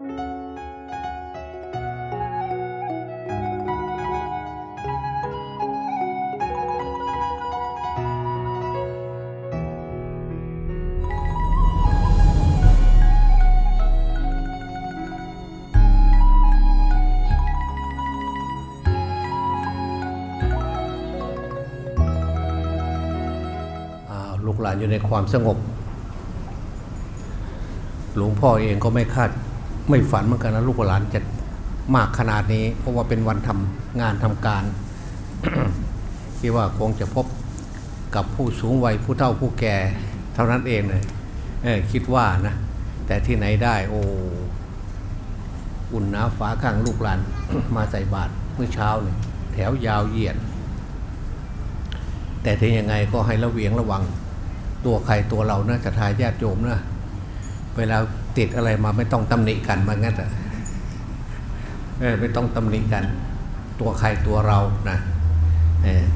อ่าลูกหลานอยู่ในความสงบ หลวงพ่อเองก็ไม่คาด ไม่ฝันเหมือนกันนะลูกหลานจะมากขนาดนี้ เพราะว่าเป็นวันทำงานทำการคิดว่าคงจะพบกับผู้สูงวัยผู้เฒ่าผู้แก่เท่านั้นเองเลยเออคิดว่านะแต่ที่ไหนได้ โอ้อุ่นหนาฟ้าข้างลูกหลานมาใส่บาตรเมื่อเช้าเนี่ยแถวยาวเหยียด แต่ถึงยังไงก็ให้ระเวียงระวัง ตัวใครตัวเรานะจะทายญาติโยมนะเวลา ติดอะไรมาไม่ต้องตำหนิกันมางั้นอะเออไม่ต้องตำหนิกัน ตัวใครตัวเรานะ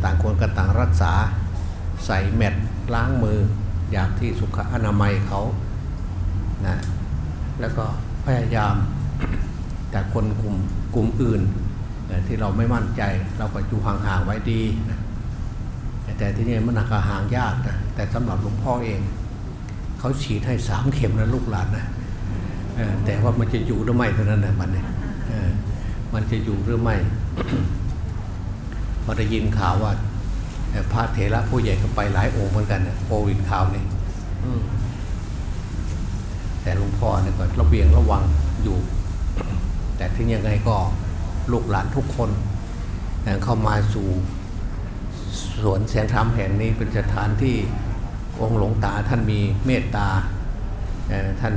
ต่างคนก็ต่างรักษาใส่แมตล้างมืออย่างที่สุขอนามัยเขานะแล้วก็พยายาม แต่คนกลุ่มกลุ่มอื่นที่เราไม่มั่นใจเราก็อยู่ห่างๆไว้ดีนะแต่ที่นี่มันหนักห่างยากนะแต่สำหรับหลวงพ่อเอง เขาฉีดให้สามเข็มนะลูกหลานนะ แต่ว่ามันจะอยู่หรือไม่เท่านั้นนะมันเนี่ยมันจะอยู่หรือไม่พอได้ยินข่าวว่าพระเถระผู้ใหญ่ก็ไปหลายองค์เหมือนกันนะโควิดข่าวนี่แต่หลวงพ่อเนี่ยก็ระเบียงระวังอยู่ แต่ถึงยังไงก็ลูกหลานทุกคนเข้ามาสู่สวนแสงธรรมแห่งนี้เป็นสถานที่องค์หลวงตาท่านมีเมตตาท่าน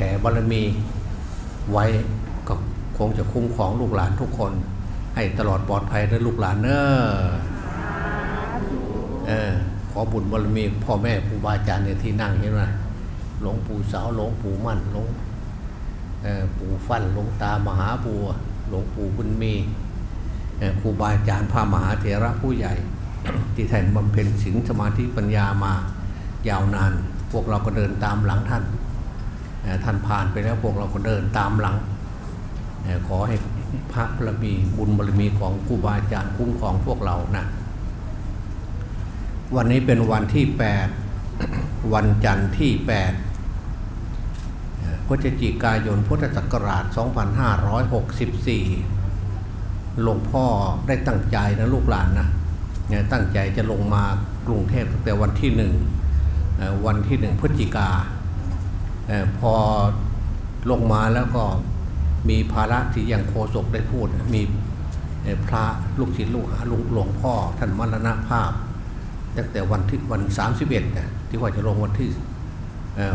ผ่บารมีไว้ก็คงจะคุ้มของลูกหลานทุกคน ให้ตลอดปลอดภัยนะลูกหลานเนอะเออขอบุญบารมีพ่อแม่ครูบาอาจารย์เนี่ยที่นั่งเห็นไหมหลวงปู่สาวหลวงปู่มั่นหลวงปู่ฟั่นหลวงตามหาบัวหลวงปู่บุญมีเอ่อครูบาอาจารย์พระมหาเถระผู้ใหญ่ ที่ท่านบำเพ็ญศีลสมาธิปัญญามายาวนาน พวกเราก็เดินตามหลังท่าน ท่านผ่านไปแล้วพวกเราก็เดินตามหลัง ขอให้พระบารมีบุญบารมีของครูบาอาจารย์คุ้มครองพวกเรานะวันนี้เป็นวันที่ 8 วันจันทร์ที่ 8 พฤศจิกายนพุทธศักราช 2564 หลวงพ่อได้ตั้งใจนะลูกหลานนะตั้งใจจะลงมากรุงเทพตั้งแต่วันที่หนึ่งวันที่หนึ่งพฤศจิกา ออพอลงมาแล้วก็มีภาระที่ยังโฆษกได้พูด มีพระลูกศิษย์ลูกหาลวงหลวงพ่อท่านมรณภาพตั้งแต่วันที่วันสามสิบเอ็ดที่ว่าจะลงวันที่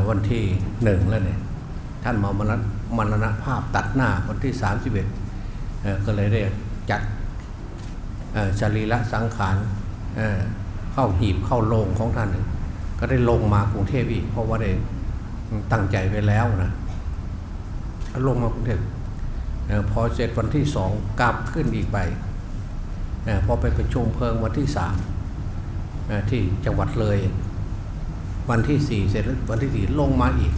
วันที่หนึ่งแล้วเนี่ยท่านมามรณมรณภาพตัดหน้าวันที่31เอ่อก็เลยได้จัดเอ่อสรีระสังขารเเข้าหีบเข้าโลงของท่านก็ได้ลงมากรุงเทพอีกเพราะว่าได้ ตั้งใจไว้แล้วนะลงมากรุงเทพเอ่อพอเสร็จวันที่สองกลับขึ้นอีกไปพอไปประชุมเพลิงวันที่สามที่จังหวัดเลย วันที่สี่เสร็จวันที่สี่ลงมาอีก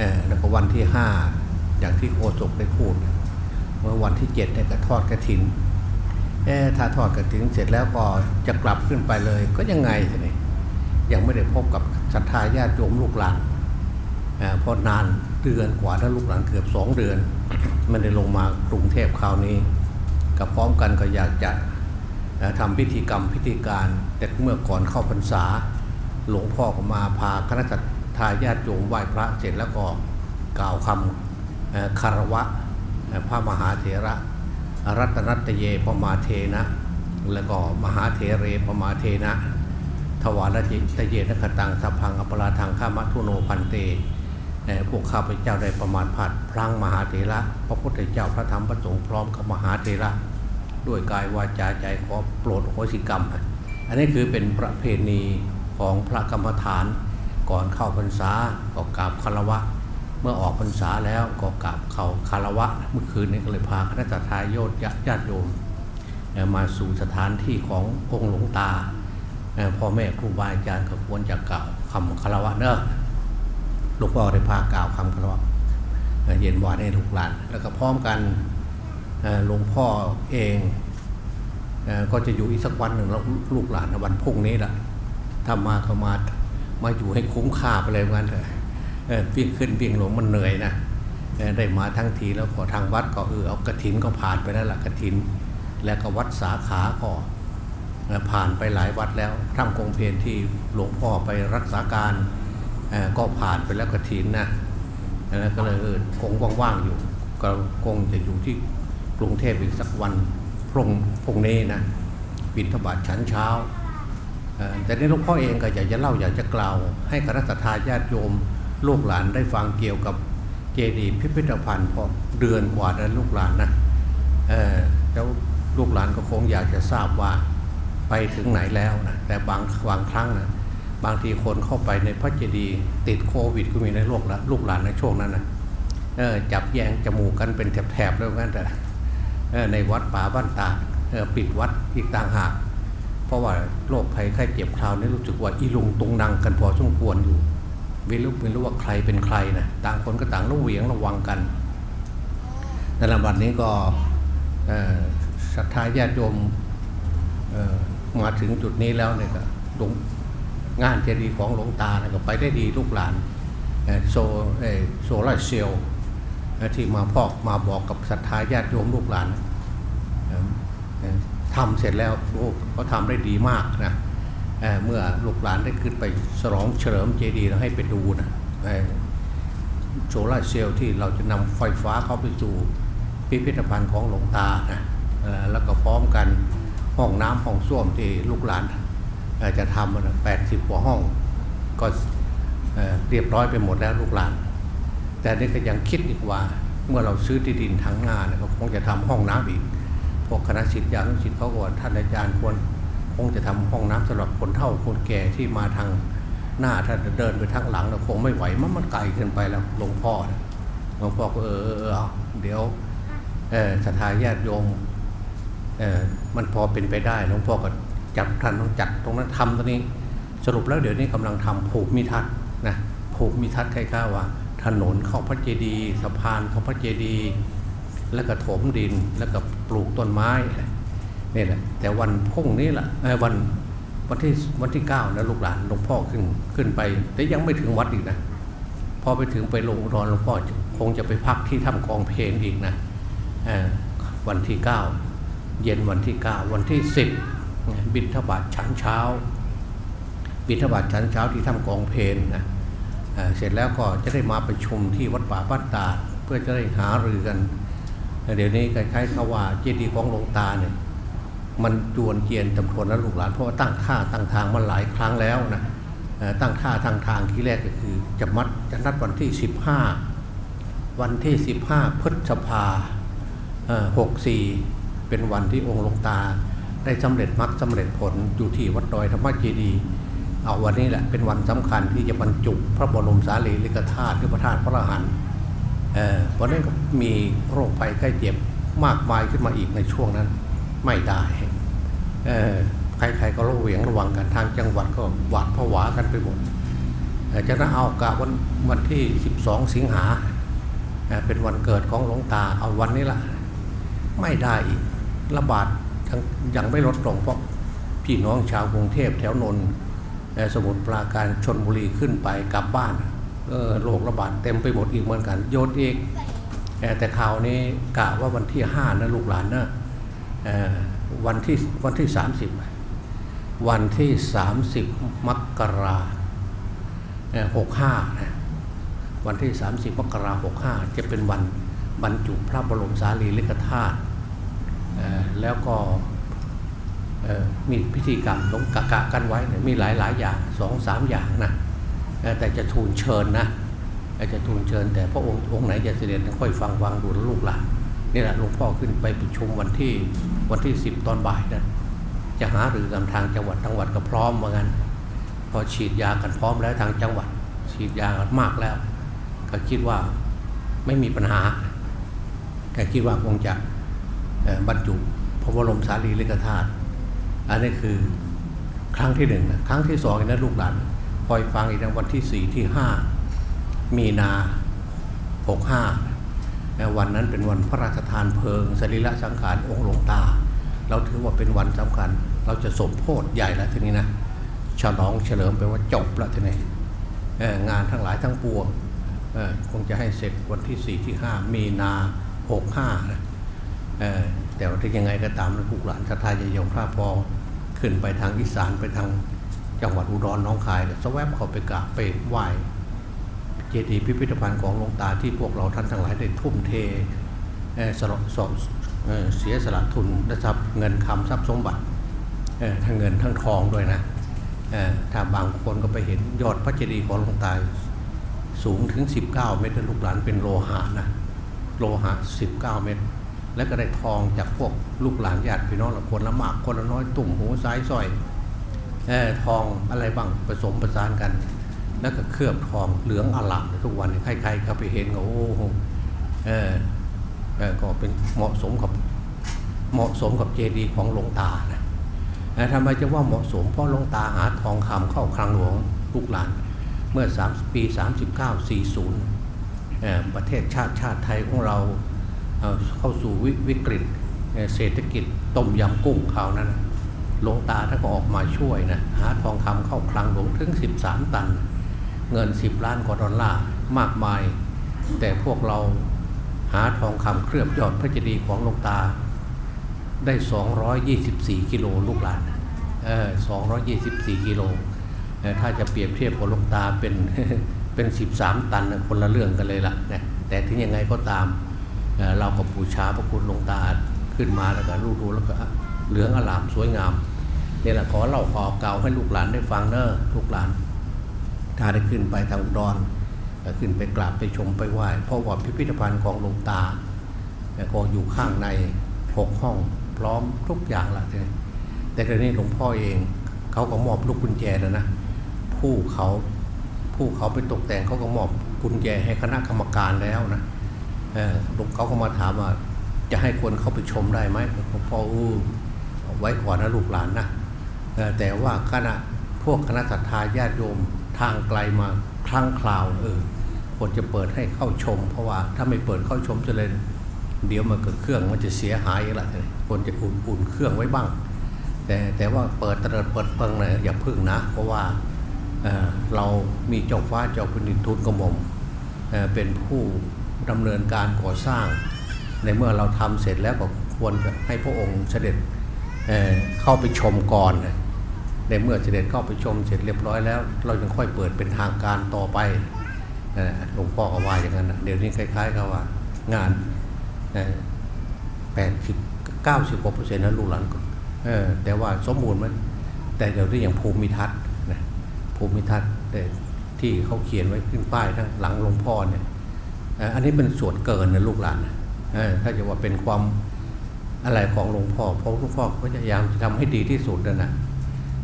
อแล้วก็วันที่ห้าอย่างที่โฆษกได้พูดเมื่อวันที่เจ็ดเนี่ยก็ทอดกระถินถ้าทอดกระถินเสร็จแล้วก็จะกลับขึ้นไปเลยก็ยังไงทีนี้ยังไม่ได้พบกับศรัทธาญาติโยมลูกหลาน เพราะนานเดือนกว่าถ้าลูกหลานเกือบสองเดือนไม่ได้ลงมากรุงเทพคราวนี้กับพร้อมกันก็อยากจะเอ่อทำพิธีกรรมพิธีการ แต่เมื่อก่อนเข้าพรรษา หลวงพ่อก็มาพาคณะทาญาติโยมไหว้พระเสร็จแล้วก็กล่าวคำเอ่อคารวะพระมหาเถระรัตนัตเยปมาเทนะ แล้วก็มหาเถเรปมาเทนะ ทวารจิตเยนคตังสัพพังอปราทังข้ามัทุโนพันเต พวกข้าพเจ้าได้ประมาทพลาดพลังมหาเถระพระพุทธเจ้าพระธรรมพระสงฆ์พร้อมกับมหาเถระด้วยกายวาจาใจขอโปรดโหสิกรรม อันนี้คือเป็นประเพณีของพระกรรมฐานก่อนเข้าพรรษาก็กราบคารวะ เมื่อออกพรรษาแล้วก็กราบเขาคารวะ เมื่อคืนนี้ก็เลยพาคณะทาโยญญาติโยมมาสู่สถานที่ขององค์หลวงตาพ่อแม่ครูบาอาจารย์ก็ควรจะกล่าวคำคารวะเนอะ ลวงพ่อได้พากล่าวคำคารวะเอ่อเย็นวานให้ลูกหลาน แล้วก็พร้อมกันหลวงพ่อเองก็จะอยู่อีกสักวันหนึ่งแล้วลูกหลานวันพรุ่งนี้ละถ้ามาก็มามาอยู่ให้คุ้มค่าไปเลยงั้นเถอะเออวิ่งขึ้นวิ่งลงมันเหนื่อยนะได้มาทั้งทีแล้วขอทางวัดก็เออเอากระถินก็ผ่านไปแล้วล่ะกระถิน แล้วก็วัดสาขาก็เอ่อผ่านไปหลายวัดแล้วถ้ำกงเพนที่หลวงพ่อไปรักษาการ ก็ผ่านไปแล้วกระถินนะแล้วก็เลยเออคงว่างๆอยู่ก็คงจะอยู่ที่กรุงเทพอีกสักวันพรุ่งพรุ่งนี้นะบินทบาทชั้นเช้าอ่อแต่ในหลวงพ่อเองก็อยากจะเล่าอยากจะกล่าว ให้คณะสัตยาญาติโยมลูกหลานได้ฟังเกี่ยวกับเจดีย์พิพิธภัณฑ์พอเดือนกว่าแล้วลูกหลานนะเออแล้วลูกหลานก็คงอยากจะทราบว่าไปถึงไหนแล้วนะแต่บางบางครั้งนะ บางทีคนเข้าไปในพระเจดีย์ติดโควิดก็มีในโลกละลูกหลานในช่วงนั้นนะเออจับแยงจมูกกันเป็นแถบๆแล้วงั้นแต่เออในวัดป่าบ้านตาเออปิดวัดอีกต่างหาก เพราะว่าโรคภัยไข้เจ็บคราวนี้รู้สึกว่าอีลุงตุงนังกันพอสมควรอยู่ไม่รู้ไม่รู้ว่าใครเป็นใครนะต่างคนก็ต่างระเวียงระวังกันในลำบัดนี้ก็เออศรัทธาญาติโยมเออมาถึงจุดนี้แล้วเนี่ยก็หลวง งานเจดีย์ของหลวงตาเนี่ยก็ไปได้ดีลูกหลานโซโซลาเซลที่มาพอกมาบอกกับศรัทธาญาติโยมลูกหลานเอ่อเอ่อทำเสร็จแล้วโอ้เขาทำได้ดีมากนะเเมื่อลูกหลานได้ขึ้นไปฉลองเฉลิมเจดีย์แล้วให้ไปดูนะโซลาเซลล์ที่เราจะนำไฟฟ้าเข้าไปสู่พิพิธภัณฑ์ของหลวงตานะแล้วก็พร้อมกันห้องน้ำห้องส้วมที่ลูกหลาน จะทำนะแปดสิบกว่าห้อง ก็เรียบร้อยไปหมดแล้วลูกหลาน แต่นี่ก็ยังคิดอีกว่า เมื่อเราซื้อที่ดินทางหน้านก็คงจะทำห้องน้ำอีกพวกคณะสิทธิ์ยานุสิทธิ์เขาก็ว่าท่านอาจารย์ควรคงจะทำห้องน้ำสำหรับคนเฒ่าคนแก่ที่มาทางหน้าถ้าเดินไปทางหลังเราคงไม่ไหวมันมันไกลเกินไปแล้วหลวงพ่อหลวงพ่อก็เออเออเดี๋ยวเออศรัทธาญาติโยมมันพอเป็นไปได้หลวงพ่อก็ จัดท่านต้องจัดตรงนั้นทำตรงนี้ สรุปแล้วเดี๋ยวนี้กำลังทำผูกมิทัศน์นะผูกมิทัศน์คล้ายๆว่า ถนนเข้าพระเจดีย์สะพานเข้าพระเจดีย์แล้วก็ถมดินแล้วก็ปลูกต้นไม้นี่แหละแต่วันพุ่งนี้แหละวันวันที่วันที่เก้านะลูกหลานหลวงพ่อขึ้นขึ้นไป แต่ยังไม่ถึงวัดอีกนะพอไปถึงไปลงรอุดรหลวงพ่อคงจะไปพักที่ถ้ำกองเพลนอีกนะวันที่เก้าเย็นวันที่เก้าวันที่สิ บิณฑบาตชั้นเช้า บิณฑบาตชั้นเช้าที่ถ้ำกองเพลนนะเสร็จแล้วก็จะได้มาประชุมที่วัดป่าบ้านตาดเพื่อจะได้หารือกัน เดี๋ยวนี้ก็ใช้คำว่าเจดีย์ของหลวงตาเนี่ยมันจวนเจียนจำทวนแล้วลูกหลานเพราะว่าตั้งท่าตั้งทางมาหลายครั้งแล้วนะตั้งท่าทางทางที่แรกก็คือจะมัดจะนัดวันที่ 15 วันที่ 15 พฤษภาหกสี่เป็นวันที่องค์หลวงตา ได้สำเร็จมรรคสำเร็จผลอยู่ที่วัดดอยธรรมเจดีเอาวันนี้แหละเป็นวันสำคัญที่จะบรรจุพระบรมสารีริกธาตุหรือพระธาตุพระอรหันต์เออเพราะนั้นก็มีโรคภัยไข้เจ็บมากมายขึ้นมาอีกในช่วงนั้นไม่ได้เออใครๆก็ระเวียงระวังกันทางจังหวัดก็หวาดผวากันไปหมดจะนั้นเอากะวันวันที่ 12 สิงหาเอ่อเป็นวันเกิดของหลวงตาเอาวันนี้ละไม่ได้อีกระบาด ยังยังไม่ลดลงเพราะพี่น้องชาวกรุงเทพแถวนนท์สมุทรปราการชนบุรีขึ้นไปกลับบ้านโรคระบาดเต็มไปหมดอีกเหมือนกันโยนอีกเอ่อแต่ข่าวนี้กะว่าวันที่ห้านะลูกหลานนะเอ่อวันที่วันที่สามสิบวันที่สามสิบมกราหกห้าวันที่สามสิบมกราหกห้าจะเป็นวันบรรจุพระบรมสารีริกธาตุ แล้วก็มีพิธีกรรมลงกะกะกันไว้มีหลายหลายอย่างสองสามอย่างนะแต่จะทูลเชิญนะอ่อจะทูลเชิญ แต่พระองค์องค์ไหนจะเสด็จค่อยฟังฟังดูลูกหลานนี่แหละหลวงพ่อขึ้นไปประชุมวันที่วันที่สิบตอนบ่ายนะจะหาหรือกันทางจังหวัดจังหวัดก็พร้อมเหมือนกันพอฉีดยากันพร้อมแล้วทางจังหวัด ฉีดยากันมากแล้ว ก็คิดว่าไม่มีปัญหาแต่คิดว่าคงจะ บรรจุพระบรมสารีริกธาตุอันนี้คือครั้งที่หนึ่งนะครั้งที่สองอีกนะลูกหลานคอยฟังอีกนะวันที่สี่ที่ห้ามีนาหกห้าวันนั้นเป็นวันพระราชทานเพลิงสรีระสังขารองค์หลวงตา เราถือว่าเป็นวันสำคัญ เราจะสมโพธิใหญ่แล้วทีนี้นะฉลองเฉลิมไปว่าจบแล้วทีนี้งานทั้งหลายทั้งปวงคงจะให้เสร็จวันที่4ที่5มีนา65นะเอ่อ แต่ว่าถ้ายังไงก็ตามนลูกหลานชาทายยมพระพอขึ้นไปทางอีสานไปทางจังหวัดอุดรหน้องคายเนี่ยสแวบเข้าไปกราบไปไหว้เจดีย์พิพิธภัณฑ์ของหลวงตาที่พวกเราท่านทั้งหลายได้ทุ่มเทเอ่อสละสอบเอ่อเสียสละทุนและทรัพย์เงินคำทรัพย์สมบัติทั้งเงินทั้งทองด้วยนะถ้าบางคนก็ไปเห็นยอดพระเจดีย์ของหลวงตาสูงถึง 19 เมตรลูกหลานเป็นโลหะนะโลหะ 19 เมตร แล้วก็ได้ทองจากพวกลูกหลานญาติพี่น้องละคนละมากคนละน้อยตุ่มหูซ้ายซอยอทองอะไรบ้างผสมประสานกัน แล้วก็เคลือบทองเหลืองอลามทุกวันใครๆก็ไปเห็นก็โอ้โหเออเออก็เป็นเหมาะสมกับเหมาะสมกับเจดีย์ของหลวงตานะทำไมจะว่าเหมาะสมเพราะหลวงตาหาทองคำเข้าคลังหลวงลูกหลานเมื่อ3ปี 39 40เอ่อประเทศชาติชาติไทยของเรา เข้าสู่วิวิกฤตเศรษฐกิจต้มยำกุ้งคราวนั้นหลวงตาท่านก็ออกมาช่วยนะหาทองคำเข้าคลังหลวงถึง 13 ตัน เงิน 10 ล้านกว่าดอลลาร์มากมาย แต่พวกเราหาทองคำเคลือบยอดพระเจดีย์ของหลวงตาได้ 224 กิโลลูกหลานเออ224 กิโล ถ้าจะเปรียบเทียบกับหลวงตาเป็นเป็น 13 ตันคนละเรื่องกันเลยล่ะนะแต่ถึงยังไงก็ตาม เราก็บูชาพระคุณหลวงตาขึ้นมาแล้วก็รูดูแล้วก็เหลืองอลามสวยงามนี่แหละขอเล่าขอเก่าให้ลูกหลานได้ฟังเนอะลูกหลานถ้าได้ขึ้นไปทางอุดรก็ขึ้นไปกราบไปชมไปไหว้เพราะว่าพิพิธภัณฑ์ของหลวงตาก็อยู่ข้างในหกห้องพร้อมทุกอย่างละทีนี้แต่เดี๋ยวนี้หลวงพ่อเองเขาก็มอบลูกกุญแจแล้วนะผู้เขาผู้เขาไปตกแต่งเขาก็มอบกุญแจให้คณะกรรมการแล้วนะ หลวงเขาก็มาถามว่า จะให้คนเข้าไปชมได้ไหมหลวงพ่ออู้ไว้ก่อนนะลูกหลานนะแต่ว่าคณะพวกคณะศรัทธาญาติโยมทางไกลมาครั้งคราวเออควรจะเปิดให้เข้าชม เพราะว่าถ้าไม่เปิดเข้าชมจะเลยเดี๋ยวมันเกิดเครื่องมันจะเสียหายอีกละทีนี้ควรจะอุ่นอุ่นเครื่องไว้บ้าง แต่แต่ว่าเปิดเตลิดเปิดเปิงเลยอย่าพึ่งนะ เพราะว่าเเรามีเจ้าฟ้าเจ้าแผ่นดินทุนกระหม่อมเอเป็นผู้ ดำเนินการก่อสร้าง ในเมื่อเราทำเสร็จแล้วก็ควรจะให้พระองค์เสด็จเเข้าไปชมก่อนในเมื่อเสด็จเข้าไปชมเสร็จเรียบร้อยแล้ว เราจึงค่อยเปิดเป็นทางการต่อไปหลวงพ่อก็ว่าอย่างนั้นเดี๋ยวนี้คล้ายๆกับว่างานแปดสิบเก้าสิบกว่าเปอร์เซ็นต์นั้นลูกหลานแต่ว่าสมบูรณ์ไหมแต่เดี๋ยวนี้อย่างภูมิทัศน์นะภูมิทัศน์แต่ที่เขาเขียนไว้ขึ้นป้ายทั้งหลังหลวงพ่อเนี่ย อันนี้เป็นส่วนเกินนะลูกหลานนะถ้าจะว่าเป็นความอะไรของหลวงพ่อเพราะหลวงพ่อก็พยายามจะทำให้ดีที่สุดนะนะ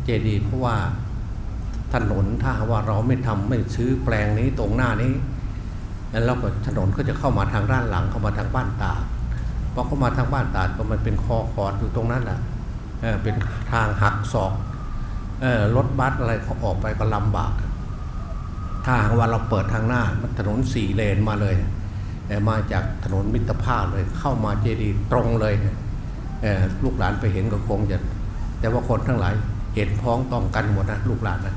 เจดีย์เพราะว่าถนนถ้าว่าเราไม่ทำไม่ซื้อแปลงนี้ตรงหน้านี้แล้วก็ถนนก็จะเข้ามาทางด้านหลังเข้ามาทางบ้านตาดพอเข้ามาทางบ้านตาดก็มันเป็นคอคอดอยู่ตรงนั้นแหละเป็นทางหักศอกรถบัสอะไรเขาออกไปก็ลำบาก ถ้าหากว่าเราเปิดทางหน้าถนนสี่เลนมาเลยมาจากถนนมิตรภาพเลยเข้ามาเจดีย์ตรงเลยเนี่ยลูกหลานไปเห็นก็คงจะ แต่ว่าคนทั้งหลายเห็นพ้องต้องกันหมดนะลูกหลานนะ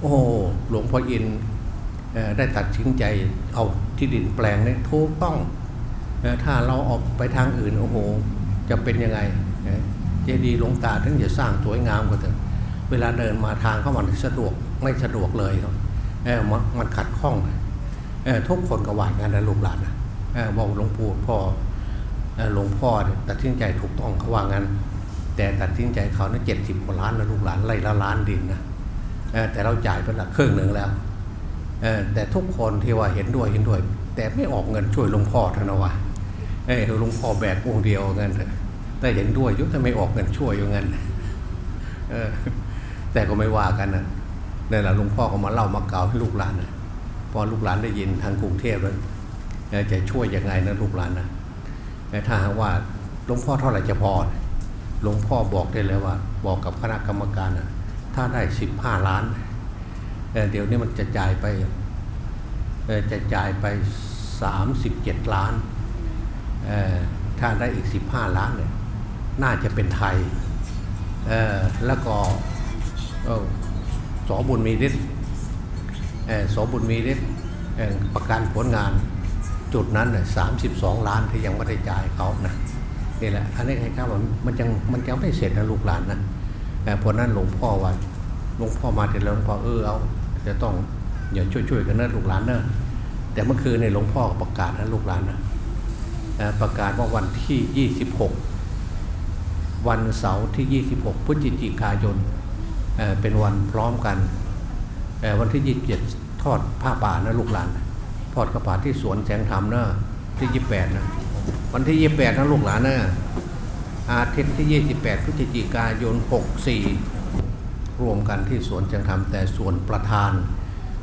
โอ้โหลวงพ่ออินอได้ตัดสินใจเอาที่ดินแปลงนี้ถูกต้องอถ้าเราออกไปทางอื่นโอ้โห จะเป็นยังไงเจดีย์หลวงตาถึงจะสร้างสวยงามกว่าเถอะเวลาเดินมาทางเข้ามาสะดวกไม่สะดวกเลยครับ เออมันมันขัดข้องนะเออทุกคนก็ว่าอย่างนั้นนะลูกหลานนะเออบอกหลวงปู่พ่อหลวงพ่อตัดสินใจถูกต้องเขาว่างั้น แต่ตัดสินใจเขาเนี่ยเจ็ดสิบกว่าล้านนะลูกหลานไร่ละล้านดินนะแต่เราจ่ายไปละครึ่งหนึ่งแล้วแต่ทุกคนที่ว่าเห็นด้วยเห็นด้วย แต่ไม่ออกเงินช่วยหลวงพ่อเท่านวะเออหลวงพ่อแบกองเดียวเงินเถอะแต่เห็นด้วยยุแต่ไม่ออกเงินช่วยอยู่เงินแต่ก็ไม่ว่ากันนะ นี่แหละหลวงพ่อก็มาเล่ามาเกล่าวให้ลูกหลานนะพอลูกหลานได้ยินทางกรุงเทพแล้วจะช่วยยังไงนะลูกหลานนะแต่ถ้าหากว่าหลวงพ่อเท่าไหร่จะพอหลวงพ่อบอกได้เลยว่า บอกกับคณะกรรมการนะถ้าได้สิบห้าล้านเดี๋ยวนี้มันจะจ่ายไปจะจ่ายไปสามสิบเจ็ดล้านถ้าได้อีก 15 ล้านเนี่ยน่าจะเป็นไทยแล้วก็ สอบุญมีฤทธิ์สอบุญมีฤทธิ์ประกันผลงานจุดนั้นสามสิบสองล้านที่ยังไม่ได้จ่ายเขานะนี่แหละอันนี้ใครครับว่ามันยังมันยังไม่เสร็จนะลูกหลานนะแต่เพราะนั้นหลวงพ่อว่าหลวงพ่อมาแต่แล้วหลวงพ่อเออเอาจะต้องอย่าช่วยๆกันนะลูกหลานเนอะแต่เมื่อคืนในหลวงพ่อประกาศนะลูกหลานนะประกาศว่าวันที่ 26 วันเสาร์ที่ 26 พฤศจิกายน เป็นวันพร้อมกันเอ่วันที่ 27 ทอดผ้าป่านะลูกหลาน ทอดกระป่าที่สวนแสงธรรมนะที่ 28 นะ วันที่ 28 นะลูกหลานนะอาทิตย์ที่ 28 พฤศจิกายน 64 รวมกันที่สวนแสงธรรมแต่ส่วนประธาน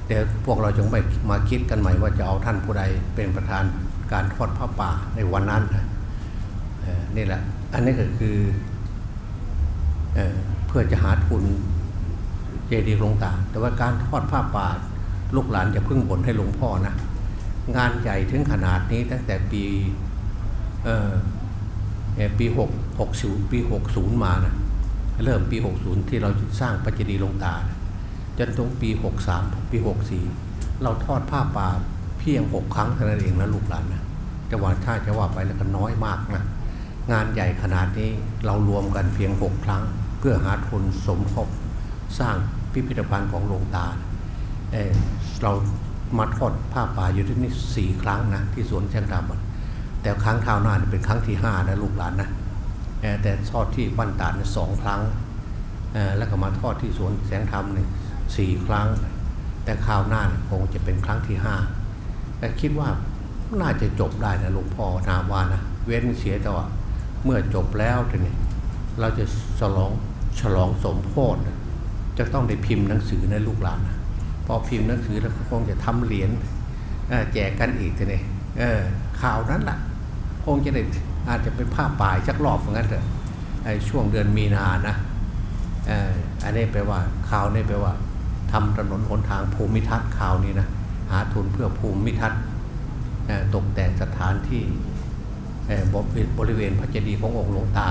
เดี๋ยวพวกเราจงไปมาคิดกันใหม่ว่าจะเอาท่านผู้ใดเป็นประธานการทอดผ้าป่าในวันนั้นนะเอ่อนี่แหละ อันนี้ก็คือเพื่อจะหาทุน จดีย์หลวงตา แต่ว่าการทอดผ้าป่าลูกหลานจะพึ่งบ่นให้หลวงพ่อนะ งานใหญ่ถึงขนาดนี้ตั้งแต่ปีเออเอ่อปีหกหกศูนย์ปีหกศูนย์มานะเริ่มปีหกศูนย์ที่เราสร้างพระเจดีย์หลวงตานะจนถึงปีหกสามปีหกสี่เราทอดผ้าป่าเพียงหกครั้งเท่านั้นเองนะลูกหลานนะจะว่าถ้าจะว่าไปแล้วก็น้อยมากนะงานใหญ่ขนาดนี้เรารวมกันเพียงหกครั้ง เพื่อหาทุนสมทบสร้าง พิพิธภัณฑ์ของหลวงตาเอ่อเรามาทอดผ้าป่าอยู่ที่นี่สี่ครั้งนะที่สวนแสงธรรมแต่ครั้งคราวหน้าเป็นครั้งที่ห้านะลูกหลานนะเอ่อแต่ทอดที่บ้านตาดเนี่ยสองครั้งเอ่อแล้วก็มาทอดที่สวนแสงธรรมเนี่ยสี่ครั้ง แต่คราวหน้าเนี่ยคงจะเป็นครั้งที่ห้าแต่คิดว่าน่าจะจบได้นะหลวงพ่อนาวานะเว้นเสียแต่ว่าเมื่อจบแล้วทีนี้เราจะฉลองฉลองสมโพธิ จะต้องได้พิมพ์หนังสือในลูกหลานนะพอพิมพ์หนังสือแล้วก็คงจะทำเหรียญแจกกันอีกทีนี้ข่าวนั้นแหละคงจะได้อาจจะเป็นภาพป่ายสักรอบเหมือนกันเถอะช่วงเดือนมีนานะอันนี้แปลว่าข่าวนี่แปลว่าทำถนนหนทางภูมิทัศน์ข่าวนี้นะหาทุนเพื่อภูมิทัศน์ตกแต่งสถานที่บริบริเวณพระเจดีย์ขององค์หลวงตา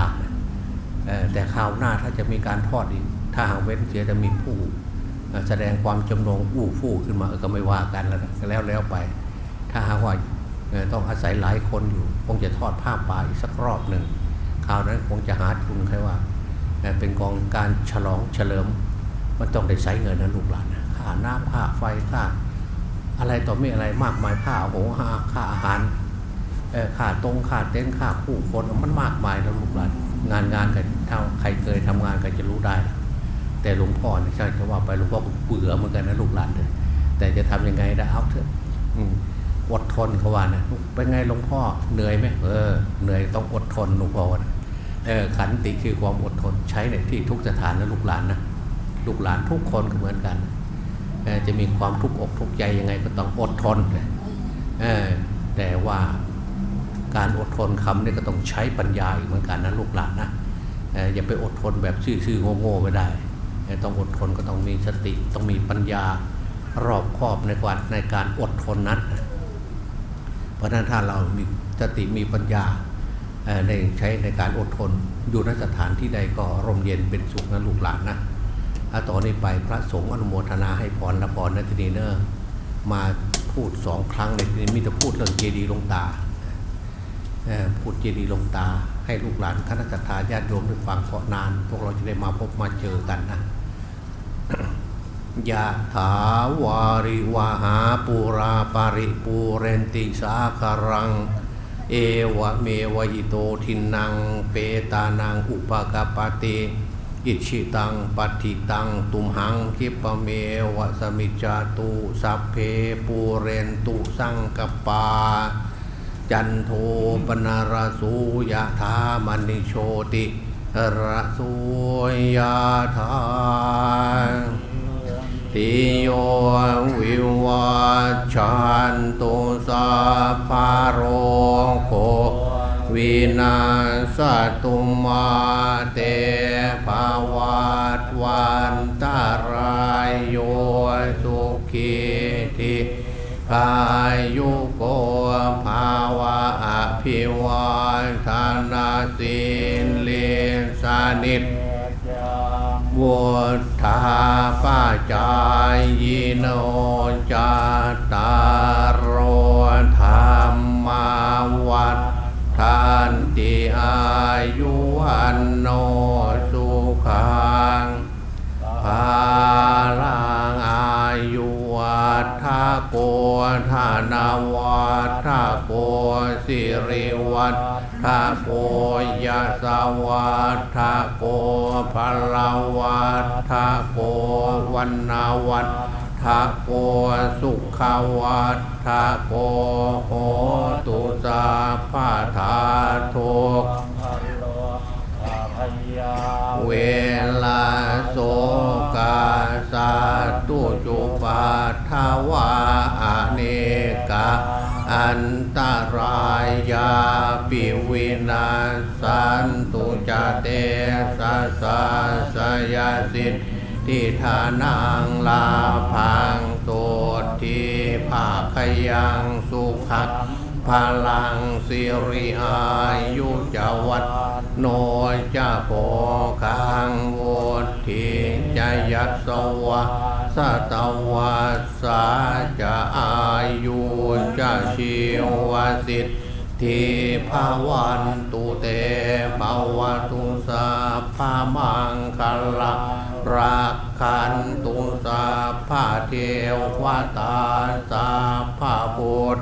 แต่คราวหน้าถ้าจะมีการทอดอีก ถ้าหากเว้นเสียจะมีผู้แสดงความจำนงอู้ฟู่ขึ้นมาก็ไม่ว่ากันแล้วแล้วแล้วไป ถ้าหากว่าต้องอาศัยหลายคนอยู่ คงจะทอดผ้าป่าอีกสักรอบหนึ่งคราวนั้นคงจะหาทุนใครว่า เป็นกองการฉลองเฉลิม มันต้องได้ใช้เงินนะลูกหลานค่าน้ำค่าไฟค่าอะไรต่อไม่อะไรมากมายค่าอาหงค่าค่าอาหารค่าตรงค่าเต้นค่าผู้คนมันมากมายนะลูกหลานงานงานกันถ้าใครเคยทำงานกันจะรู้ได้ แต่หลวงพ่อเนี่ยใช่จะว่าไปหลวงพ่อก็เบื่อเหมือนกันนะลูกหลานเลยแต่จะทำยังไงได้เอาเถอะอดทนเขาว่านะเป็นไงหลวงพ่อเหนื่อยไหมเออเหนื่อยต้องอดทนหลวงพ่อนะเออขันติคือความอดทนใช้ในที่ทุกสถานนะลูกหลานนะลูกหลานทุกคนก็เหมือนกันจะมีความทุกข์อกทุกข์ใจยังไงก็ต้องอดทนเออแต่ว่าการอดทนคำนี้ก็ต้องใช้ปัญญาอีกเหมือนกันนะลูกหลานนะอย่าไปอดทนแบบซื่อๆโง่ๆไม่ได้ ต้องอดทนก็ต้องมีสติต้องมีปัญญารอบคอบในการในการอดทนนั้น เพราะนั้นถ้าเรามีสติมีปัญญาในใช้ในการอดทนอยู่ในสถานที่ใดก็ร่มเย็นเป็นสุขนะลูกหลานนะถ้าต่อนนี้ไปพระสงฆ์อนุโมทนาให้พรละพรนะทีนี้เนอะมาพูดสองครั้งในทีนี้มีแต่พูดเรื่องเจดีย์ลงตาพูดเจดีย์ลงตา ให้ลูกหลานคณะทาญาติโยมได้ฟังเพาะนาน พวกเราจะได้มาพบมาเจอกันนะ ยะถาวาริวหาปูราปาริปูเรนติสาคารัง เอวะเมวะอิโตทินังเปตานังอุปกปปติอิชิตังปัฏฐิตังตุมหังคิปะเมวะสมิจาตุสัพเพปูเรนตุสังกปา จันโทปนารสูยะธามณิโชติระสูยะธา ติโยวิวัชชันตุสัพพะโรโควินาสตุมาเตภวัตวันตารายโยสุขีติพายุโกภาวะอภิวาทานาสินเลสานิจวุ ทาปาจายโนจาตารโรธรรมาวัฏทานติอายุวันโนสุขังภาลา โกธานาวัฏโกสิริวัฏโกยะสวัฏโกภลวัฏโกวันนาวัฏโกสุขวัฏโกโหตุสาพาธาทก เวลาโสกาสาตุจุปาทวาอเนกาอันตรายาปิวินาสันตุจเตสะสะสยาสิทธิฐานังลาพังโตทีภาคยังสุขัดพลังสิริอายุจวัต โนจะโพคังวุธิจะยัสวะสตวัสสาจะอายุจะชีวสิทธิภาวันตุเตภาวตุสัพพะมังคละรักขันตุสัพพะเทวตาสัพพะพุทธ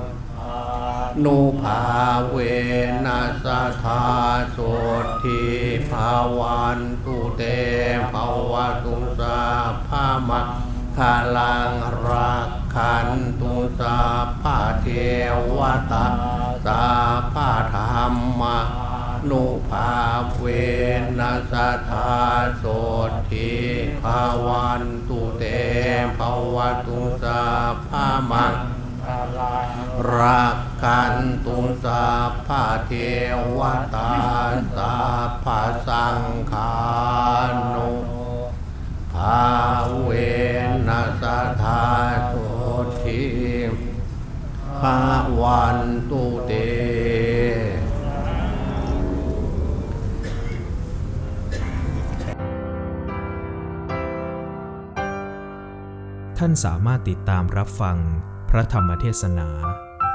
นุภาเวนัสธาโสทิภาวันตุเตภาวตุสาภามะคาลังรักขันตุสาภาเทวตาสาภาธรรมะนุภาเวนัสธาโสทิภาวันตุเตภาวตุสาภามะ รักกันตุสาพาเทวตาสาพาสังขานุภาเวนัสธาโสทิภาวันตุเตท่านสามารถติดตามรับฟังพระธรรมเทศนา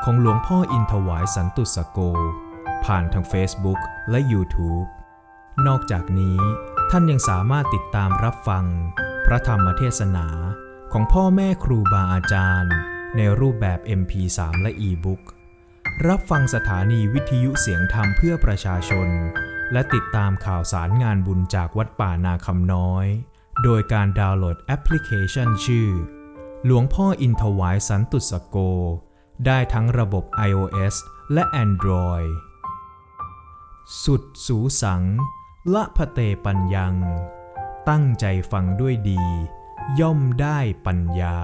ของหลวงพ่ออินถวายสันตุสโก ผ่านทาง Facebook และ YouTube นอกจากนี้ท่านยังสามารถติดตามรับฟัง พระธรรมเทศนาของพ่อแม่ครูบาอาจารย์ ในรูปแบบ MP3 และ E-Book รับฟังสถานีวิทยุเสียงธรรมเพื่อประชาชน และติดตามข่าวสารงานบุญจากวัดป่านาคำน้อย โดยการดาวน์โหลดแอปพลิเคชันชื่อ หลวงพ่ออินทวายสันตุสโก ได้ทั้งระบบ iOS และ Android สุดสูสัง ละพะเตปัญญัง ตั้งใจฟังด้วยดี ย่อมได้ปัญญา